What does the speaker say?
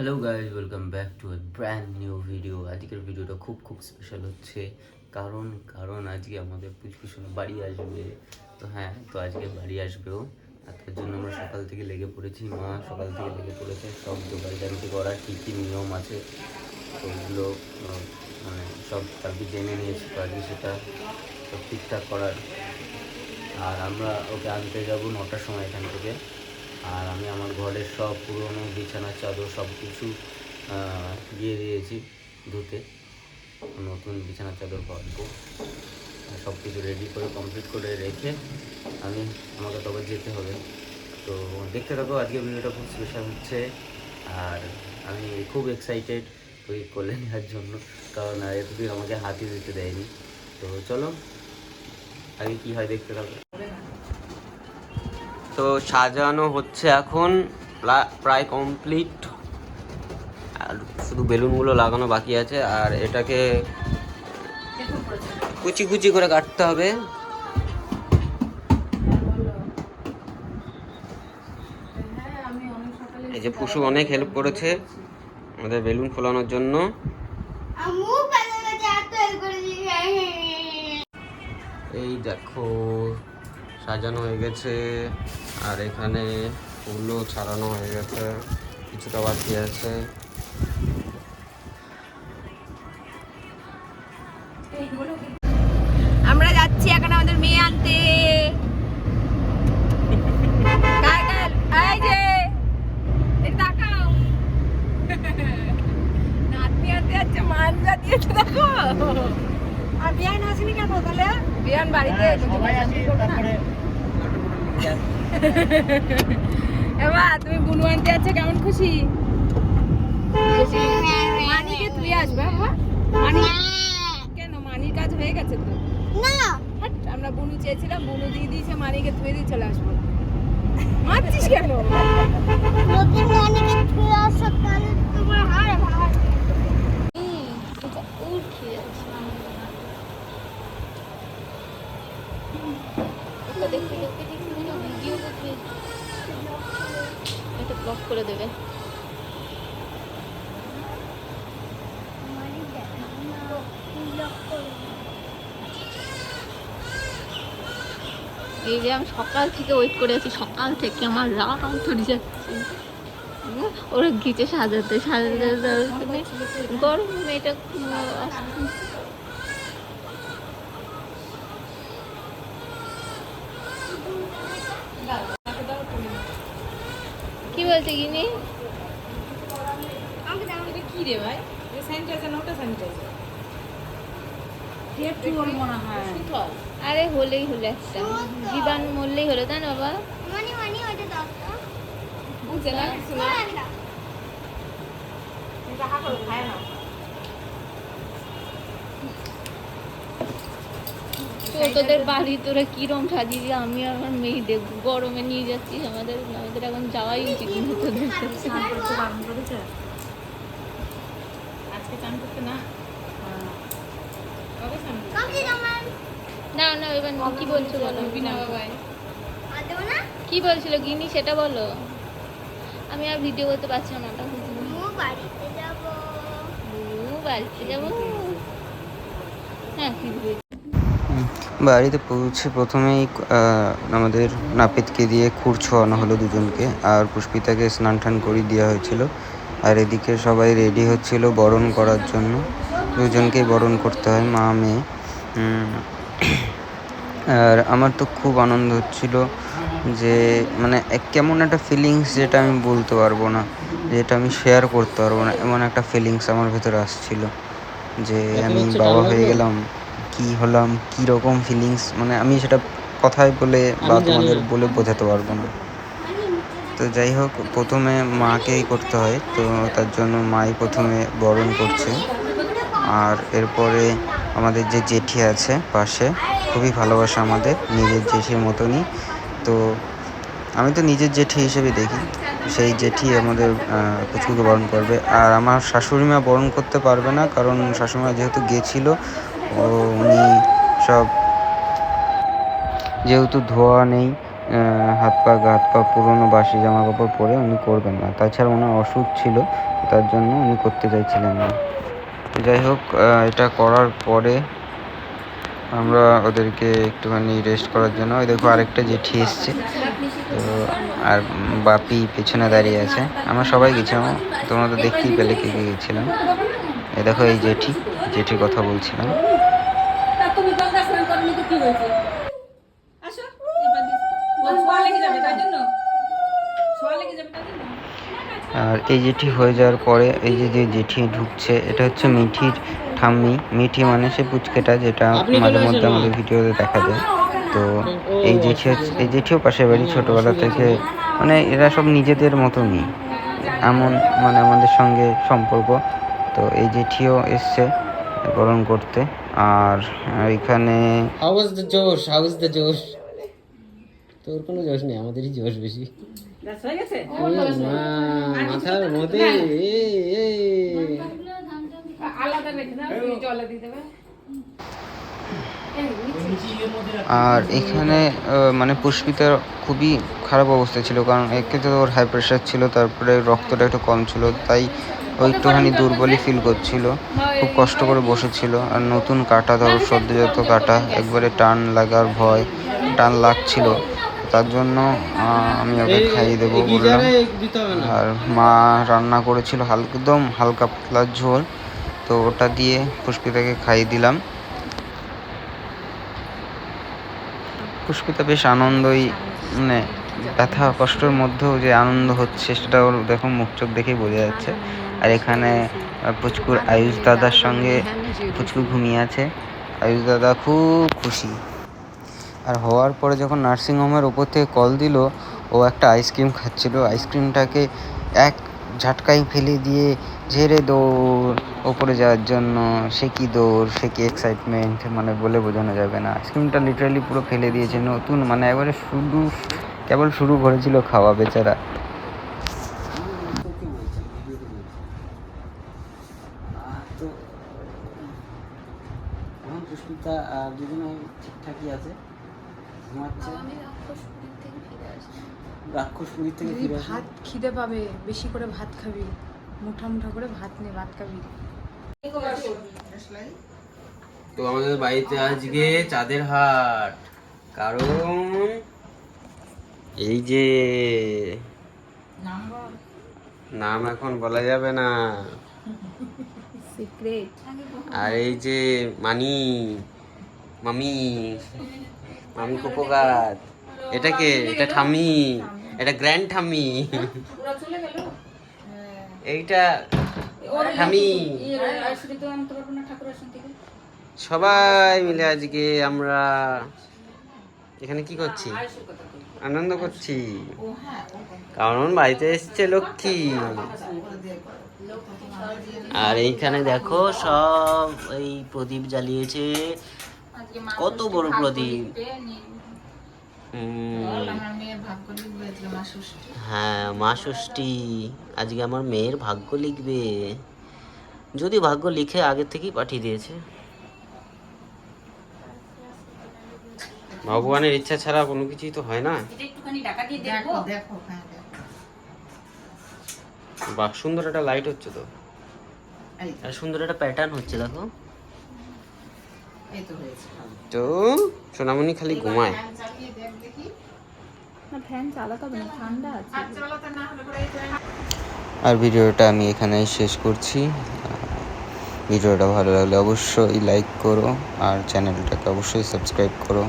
Hello guys welcome back to a brand new video আজকের ভিডিওটা খুব খুব স্পেশাল হচ্ছে। কারণ কারণ আজকে আমাদের পুচকুসোনা বাড়ি আসবে। তো হ্যাঁ তো আজকে বাড়ি আসবেও। আর তার জন্য আমরা সকাল থেকে লেগে পড়েছি। মা সকাল থেকে লেগে পড়েছে। সব জানতে করার কী কী নিয়ম আছে? তো ওগুলো মানে সব কালকে জেনে নিয়েছি তো আজকে সেটা সব ঠিকঠাক করার। আর আমরা ওকে আনতে যাব নটার সময় এখান থেকে। আর আমি আমার ঘরের সব পুরনো বিছানার চাদর সব কিছু দিয়ে দিয়েছি ধুতে। নতুন বিছানার চাদর পাবো সব কিছু রেডি করে কমপ্লিট করে রেখে আমি আমাকে তবে যেতে হবে। তো দেখতে থাকো আজকে ভিডিওটা খুব স্পেশাল হচ্ছে। আর আমি খুব এক্সাইটেড ওই কোলে নেওয়ার জন্য, কারণ এতদিন আমাকে হাতি দিতে দেয়নি। তো চলো, আগে কি হয় দেখতে থাকো। তো সাজানো হচ্ছে এখন প্রায় কমপ্লিট আর শুধু বেলুনগুলো লাগানো বাকি আছে, আর এটাকে কুচি কুচি করে কাটতে হবে। এই যে পুষু অনেক হেল্প করেছে আমাদের বেলুন ফোলানোর জন্য। এই দেখো সাজানো হয়ে গেছে। আর এখানে ফুলও ছাড়ানো হয়ে গেছে। কিছুটা বাকি আছে। আমরা যাচ্ছি এখন আমাদের মেয়ে আনতে। নাতনি আনতে যাচ্ছে মানজা দিয়েছে, দেখো আর বিয়ান আসেনি কেন তাহলে বিয়ান বাড়িতে এবার তুমি বুনু আনতে যাচ্ছে কেমন খুশি? মানিকে তুই আসবে বাবা? মানি কেন মানির কাজ হয়ে গেছে তো? না। আমরা বুনু চেয়েছিলাম বুনু দিয়ে দিয়েছে মানিকে ধুয়ে দিয়ে চলে আসব। মারছিস কেন? রানীকে ছুঁয়ে আসো তাহলে তোমার হার ভার এটা ব্লক করে দেবে। এই যে আমি সকাল থেকে ওয়েট করে আছি, সকাল থেকে আমার রাগ ধরে যাচ্ছে। ওরা গিচে সাজাতে সাজাতে গরম মেয়েটা বলছে এটা কি রে ভাই? স্যানিটাইজার না ওটা স্যানিটাইজার আরে হলেই হলো একটা। জীবাণু মরলেই হলো তাই না বাবা? মানি মানি বুঝে না কিছু না না রাহা করো খায় না তো তোদের বাড়ি তোরা কিরম সাজিয়ে আমি আর আমার মেয়ে দেখব। গরমে নিয়ে যাচ্ছিস আমাদের আমাদের এখন যাওয়াই উচিত না তোদের না। না না এবার কি বলছো বলো। বিনা বাবাই। কি বলছিল গিনি সেটা বলো। আমি আর ভিডিও করতে পারছি না বাড়িতে যাব। বাড়িতে যাব। হ্যাঁ? বাড়িতে পৌঁছে প্রথমেই আমাদের নাপিতকে দিয়ে খুর ছোয়ানো হলো দুজনকে আর পুষ্পিতাকে স্নান টান করিয়ে দেওয়া হয়েছিল। আর এদিকে সবাই রেডি হচ্ছিল বরণ করার জন্য। দুজনকেই বরণ করতে হয় মা মেয়ে। আর আমার তো খুব আনন্দ হচ্ছিল যে মানে এক কেমন একটা ফিলিংস যেটা আমি বলতে পারব না যেটা আমি শেয়ার করতে পারব না এমন একটা ফিলিংস আমার ভেতরে আসছিল যে আমি বাবা হয়ে গেলাম। কি হলাম কি রকম ফিলিংস মানে আমি সেটা কথায় বলে বা তোমাদের বলে বোঝাতে পারব না। তো যাই হোক প্রথমে মাকেই করতে হয় তো তার জন্য মাই প্রথমে বরণ করছে। আর এরপরে আমাদের যে জেঠি আছে পাশে খুবই ভালোবাসা আমাদের নিজের জেঠির মতনই। তো আমি তো নিজের জেঠি হিসেবে দেখি সেই জেঠি আমাদের পুচকুকে বরণ করবে। আর আমার শাশুড়ি মা বরণ করতে পারবে না কারণ শাশুড়ি যেহেতু গেছিল উনি সব যেহেতু ধোয়া নেই হাত পা হাত পা, পুরোনো বাসি জামা কাপড় পরে উনি করবেন না। তাছাড়া ওনার অসুখ ছিল, তার জন্য উনি করতে চাইছিলেন না। যাই হোক এটা করার পরে আমরা ওদেরকে একটুখানি রেস্ট করার জন্য, ওই দেখো আরেকটা জেঠি এসছে। তো, আর বাপি পেছনে দাঁড়িয়ে আছে। আমরা সবাই গেছিলাম, তোমরা তো দেখতেই পেলে কে কে গেছিলাম। এই দেখো এই জেঠি, জেঠির কথা বলছিলাম তা তুমি গঙ্গা স্নান করনি তো কি হয়েছে। আসো এবার দিস। ছোঁয়া লেগে যাবে তাই জন্য। লেগে যাবে তাই জন্য। আর এই জেঠি হয়ে যাওয়ার পরে এই যে যে জেঠি ঢুকছে এটা হচ্ছে মিঠির ঠাম্মি। মিঠি মানে সে পুচকেটা যেটা মাঝে মধ্যে আমাদের ভিডিওতে দেখা যায়। তো এই জেঠি হচ্ছে এই জেঠিও পাশের বাড়ি ছোটোবেলা থেকে। মানে এরা সব নিজেদের মতনই। এমন মানে আমাদের সঙ্গে সম্পর্ক। তো এই জেঠিও এসছে বরণ করতে। আর এখানে how is the josh how is the josh তোর কোনো জোশ নেই আমাদেরই জোশ বেশি। হয়ে মাথার মধ্যে তুমি জলে দিয়ে দেবে। আর এখানে মানে পুষ্পিতার খুবই খারাপ অবস্থা ছিল কারণ একে তো ওর হাই প্রেশার ছিল তারপরে রক্তটা একটু কম ছিল তাই ও একটুখানি দুর্বলই ফিল করছিল। খুব কষ্ট করে বসেছিল। আর নতুন কাটা ধরো, সদ্যজাত কাটা, একবারে টান লাগার ভয়, টান লাগছিল। তার জন্য আমি ওকে খাইয়ে দেবো বললাম। আর মা রান্না করেছিল হালকা একদম হালকা পাতলা ঝোল। তো ওটা দিয়ে পুষ্পিতাকে খাইয়ে দিলাম। পুষ্পিতা বেশ আনন্দই মানে ব্যথা, কষ্টের মধ্যেও যে আনন্দ হচ্ছে, সেটা ওর দেখো মুখ চোখ দেখেই বোঝা যাচ্ছে। আর এখানে আহ, পুচকুর আয়ুষ দাদার সঙ্গে পুচকু ঘুমিয়ে আছে। আয়ুষ দাদা খুব খুশি। আর হওয়ার পরে যখন নার্সিংহোমের ওপর থেকে কল দিল ও একটা আইসক্রিম খাচ্ছিল। আইসক্রিমটাকে এক ঝাটকাই ফেলে দিয়ে ঝেড়ে দৌড় ওপরে যাওয়ার জন্য সে কি দৌড় সে কি এক্সাইটমেন্ট মানে বলে বোঝানো যাবে না। আইসক্রিমটা লিটারালি পুরো ফেলে দিয়েছে নতুন মানে একবারে শুরু কেবল শুরু করেছিল খাওয়া বেচারা তোকে বলছি, ভিডিওতে বলছি। আর তো এখন পুষ্পিতা আর দুজনে ঠিকঠাকই আছে ঘুমাচ্ছে রাক্ষস পুরীর থেকে ফিরে ভাত খিদে পাবে বেশি করে ভাত খাবি মুঠা মুঠা করে ভাত নে ভাত খাবি। তো আমাদের বাড়িতে আজকে চাঁদের হাট। কারণ এই যে নাম এখন বলা যাবে না। সিক্রেট। আর এই যে মানি মামি মামি কোপোগাত এটা কে? এটা ঠাম্মি। এটা গ্র্যান্ড ঠাম্মি। এইটা ঠাম্মি। সবাই মিলে আজকে আমরা এখানে কি করছি? আনন্দ করছি। কারণ বাড়িতে এসছে লক্ষ্মী। আর এইখানে দেখো সব এই প্রদীপ জ্বালিয়েছে। কত বড় প্রদীপ। হ্যাঁ মা ষষ্ঠী। আজকে আমার মেয়ের ভাগ্য লিখবে। যদি ভাগ্য লিখে আগে থেকেই পাঠিয়ে দিয়েছে। ভগবানের ইচ্ছা ছাড়া কোনো কিছুই তো হয় না। বাহ সুন্দর একটা লাইট হচ্ছে তো। আর সুন্দর একটা প্যাটার্ন হচ্ছে দেখো। তো সোনামণি খালি ঘুমায়। না ফ্যান চালাতে হবে না ঠান্ডা আছে। আর ভিডিওটা আমি এখানেই শেষ করছি। ভিডিওটা ভালো লাগলে অবশ্যই লাইক করো আর চ্যানেলটাকে অবশ্যই সাবস্ক্রাইব করো।